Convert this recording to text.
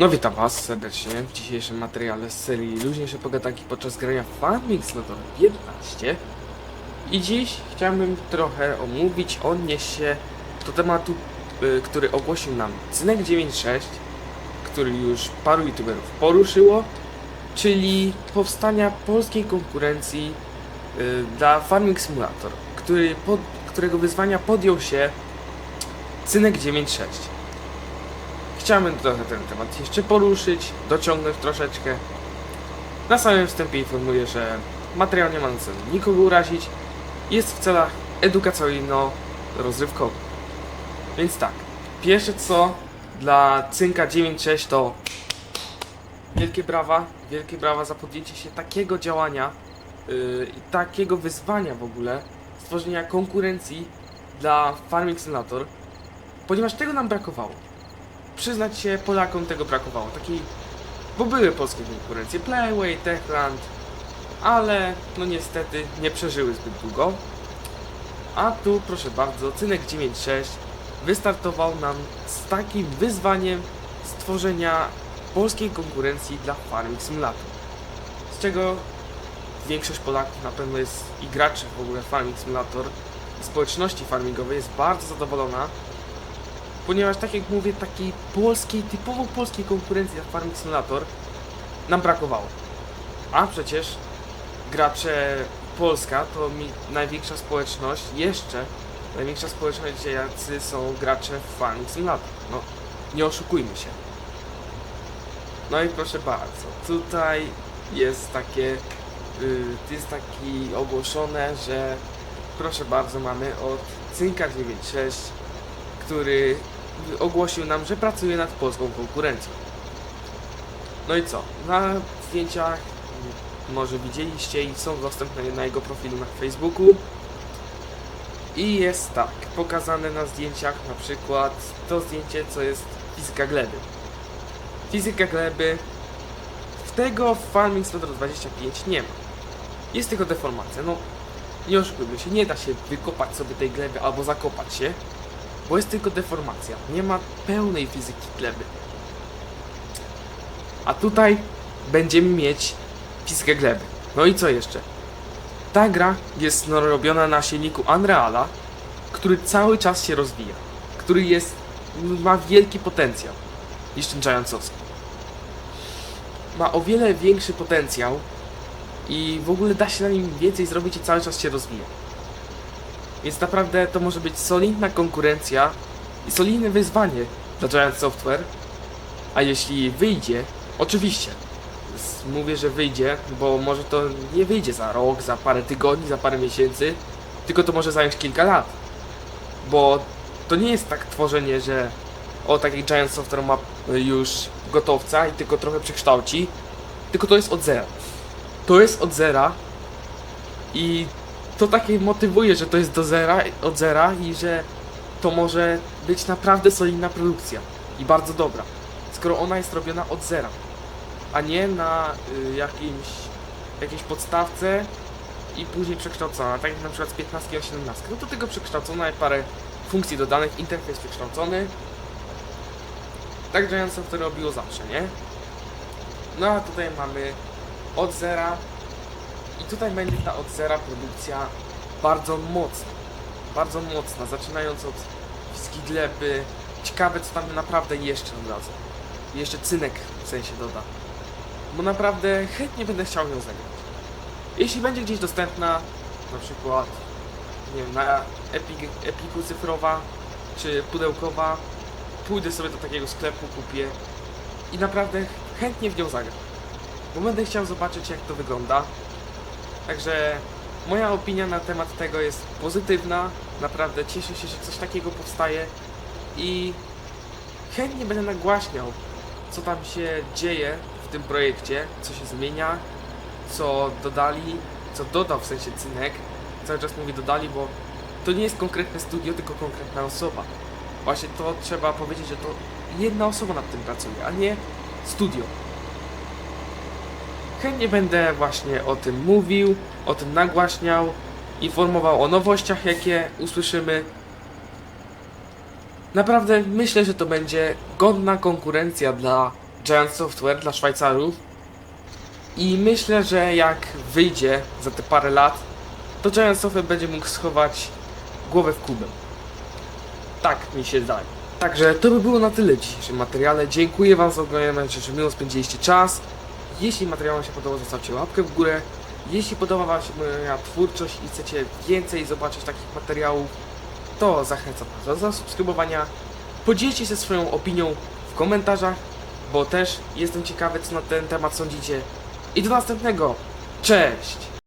No witam was serdecznie w dzisiejszym materiale z serii Luźniejsze pogadanki podczas grania Farming Simulator 15 I dziś chciałbym trochę omówić, odnieść się do tematu, y, który ogłosił nam Cynek 96 Który już paru youtuberów poruszyło Czyli powstania polskiej konkurencji y, dla Farming Simulator który pod, Którego wyzwania podjął się Cynek 96 Chciałbym trochę ten temat jeszcze poruszyć, dociągnąć troszeczkę. Na samym wstępie informuję, że materiał nie ma na celu nikogo urazić. Jest w celach edukacyjno-rozrywkowych. Więc tak, pierwsze co dla Cynka 96 to wielkie brawa, wielkie brawa za podjęcie się takiego działania yy, i takiego wyzwania w ogóle, stworzenia konkurencji dla Farming Simulator, ponieważ tego nam brakowało przyznać się, Polakom tego brakowało. Takiej, bo były polskie konkurencje, Playway, Techland, ale no niestety nie przeżyły zbyt długo. A tu, proszę bardzo, Cynek 96 wystartował nam z takim wyzwaniem stworzenia polskiej konkurencji dla Farming Simulator. Z czego większość Polaków na pewno jest i graczy w ogóle Farming Simulator i społeczności farmingowej jest bardzo zadowolona, ponieważ tak jak mówię, takiej polskiej, typowo polskiej konkurencji jak Farming Simulator nam brakowało. A przecież gracze Polska to mi największa społeczność, jeszcze największa społeczność, jacy są gracze w Farming Simulator. No, nie oszukujmy się. No i proszę bardzo, tutaj jest takie, y, jest taki ogłoszone, że proszę bardzo, mamy od Cynka 96 który ogłosił nam, że pracuje nad polską konkurencją. No i co? Na zdjęciach m, może widzieliście i są dostępne na jego profilu na Facebooku. I jest tak, pokazane na zdjęciach na przykład to zdjęcie, co jest fizyka gleby. Fizyka gleby w tego w Farming 125 nie ma. Jest tylko deformacja. No, nie oszukujmy się, nie da się wykopać sobie tej gleby albo zakopać się, bo jest tylko deformacja. Nie ma pełnej fizyki gleby. A tutaj będziemy mieć fizykę gleby. No i co jeszcze? Ta gra jest robiona na silniku Unreala, który cały czas się rozwija. Który jest, ma wielki potencjał niż ten Giantsowski. Ma o wiele większy potencjał i w ogóle da się na nim więcej zrobić i cały czas się rozwija. Więc naprawdę to może być solidna konkurencja i solidne wyzwanie dla Giant Software. A jeśli wyjdzie, oczywiście, mówię, że wyjdzie, bo może to nie wyjdzie za rok, za parę tygodni, za parę miesięcy, tylko to może zająć kilka lat. Bo to nie jest tak tworzenie, że o tak jak Giant Software ma y, już gotowca i tylko trochę przekształci, tylko to jest od zera. To jest od zera i to takie motywuje, że to jest do zera, od zera i że to może być naprawdę solidna produkcja i bardzo dobra, skoro ona jest robiona od zera, a nie na y, jakimś, jakiejś podstawce i później przekształcona, tak jak na przykład z 15 na 17. No to tego przekształcona, parę funkcji dodanych, interfejs przekształcony. Tak Giant Software robiło zawsze, nie? No a tutaj mamy od zera i tutaj będzie ta od zera produkcja bardzo mocna. Bardzo mocna, zaczynając od gleby. Ciekawe co tam naprawdę jeszcze dodadzą. Jeszcze cynek w sensie doda. Bo naprawdę chętnie będę chciał ją zagrać. Jeśli będzie gdzieś dostępna, na przykład nie wiem, na Epic, Epiku cyfrowa czy pudełkowa, pójdę sobie do takiego sklepu, kupię i naprawdę chętnie w nią zagram. Bo będę chciał zobaczyć jak to wygląda. Także moja opinia na temat tego jest pozytywna. Naprawdę cieszę się, że coś takiego powstaje i chętnie będę nagłaśniał, co tam się dzieje w tym projekcie, co się zmienia, co dodali, co dodał w sensie Cynek. Cały czas mówię dodali, bo to nie jest konkretne studio, tylko konkretna osoba. Właśnie to trzeba powiedzieć, że to jedna osoba nad tym pracuje, a nie studio. Chętnie będę właśnie o tym mówił, o tym nagłaśniał, informował o nowościach, jakie usłyszymy. Naprawdę myślę, że to będzie godna konkurencja dla Giant Software dla Szwajcarów. I myślę, że jak wyjdzie za te parę lat, to Giant Software będzie mógł schować głowę w kubę. Tak mi się zdaje. Także to by było na tyle w dzisiejszym materiale. Dziękuję Wam za oglądanie, że miło spędziliście czas. Jeśli materiał się podobał, zostawcie łapkę w górę. Jeśli podoba Wam się moja twórczość i chcecie więcej zobaczyć takich materiałów, to zachęcam Was do zasubskrybowania. Podzielcie się swoją opinią w komentarzach, bo też jestem ciekawy, co na ten temat sądzicie. I do następnego. Cześć!